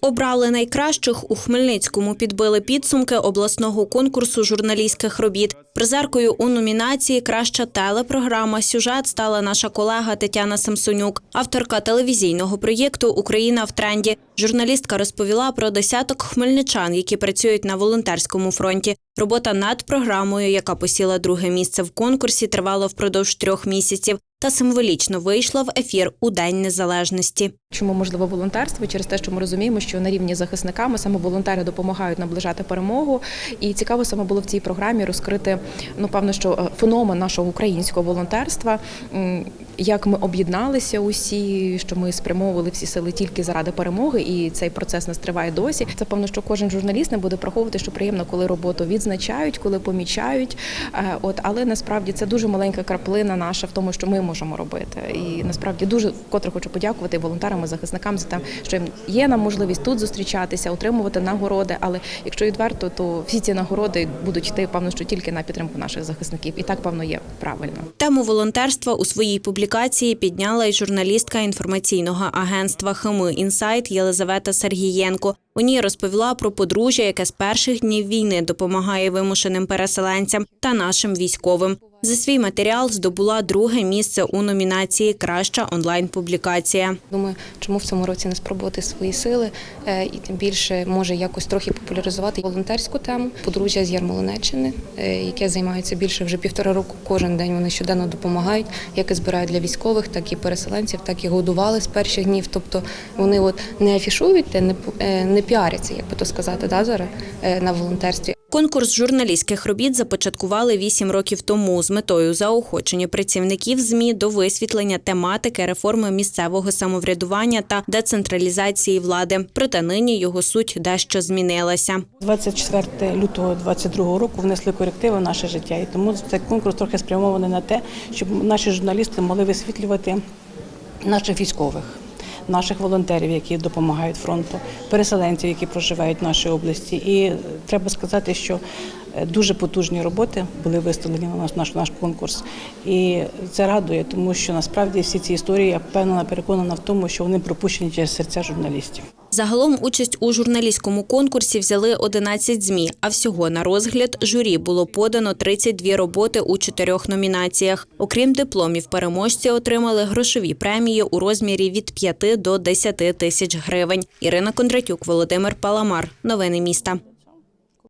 Обрали найкращих у Хмельницькому. Підбили підсумки обласного конкурсу журналістських робіт. Призеркою у номінації Краща телепрограма сюжет стала наша колега Тетяна Самсонюк, авторка телевізійного проєкту Україна в тренді. Журналістка розповіла про десяток хмельничан, які працюють на волонтерському фронті. Робота над програмою, яка посіла друге місце в конкурсі, тривала впродовж трьох місяців та символічно вийшла в ефір у День Незалежності. Чому можливо волонтерство? Через те, що ми розуміємо, що на рівні захисниками саме волонтери допомагають наближати перемогу. І цікаво саме було в цій програмі розкрити ну певно, що е, феномен нашого українського волонтерства, як ми об'єдналися усі, що ми спрямовували всі сили тільки заради перемоги, і цей процес нас триває досі. Це певно, що кожен журналіст не буде приховувати, що приємно, коли роботу відзначають, коли помічають. Е, От але насправді це дуже маленька краплина наша в тому, що ми можемо робити. І насправді дуже вкотре хочу подякувати волонтерам і захисникам за те, що є нам можливість тут зустрічатися, отримувати нагороди. Але якщо відверто, то всі ці нагороди будуть йти певно, що тільки на підтримку наших захисників, і так певно є правильно. Тему волонтерства у своїй публікації підняла й журналістка інформаційного агентства ХМИ Інсайт Єлизавета Сергієнко. У ній розповіла про подружжя, яке з перших днів війни допомагає вимушеним переселенцям та нашим військовим. За свій матеріал здобула друге місце у номінації Краща онлайн-публікація. Думаю, чому в цьому році не спробувати свої сили е, і тим більше може якось трохи популяризувати волонтерську тему. Подружжя з Ярмолинеччини, е, яке займається більше вже півтора року. Кожен день вони щоденно допомагають, як і збирають для військових, так і переселенців, так і годували з перших днів. Тобто вони от не афішують, те, не е, піаряться, як би то сказати, да, зараз е, на волонтерстві. Конкурс журналістських робіт започаткували вісім років тому з метою заохочення працівників ЗМІ до висвітлення тематики реформи місцевого самоврядування та децентралізації влади. Проте нині його суть дещо змінилася. 24 лютого 22 року внесли корективи в наше життя, і тому цей конкурс трохи спрямований на те, щоб наші журналісти могли висвітлювати наших військових. Наших волонтерів, які допомагають фронту, переселенців, які проживають в нашій області, і треба сказати, що дуже потужні роботи були виставлені на наш, наш, наш конкурс, і це радує, тому що насправді всі ці історії я впевнена переконана в тому, що вони пропущені через серця журналістів. Загалом участь у журналістському конкурсі взяли 11 ЗМІ, а всього на розгляд журі було подано 32 роботи у чотирьох номінаціях. Окрім дипломів, переможці отримали грошові премії у розмірі від 5 до 10 тисяч гривень. Ірина Кондратюк, Володимир Паламар. Новини міста.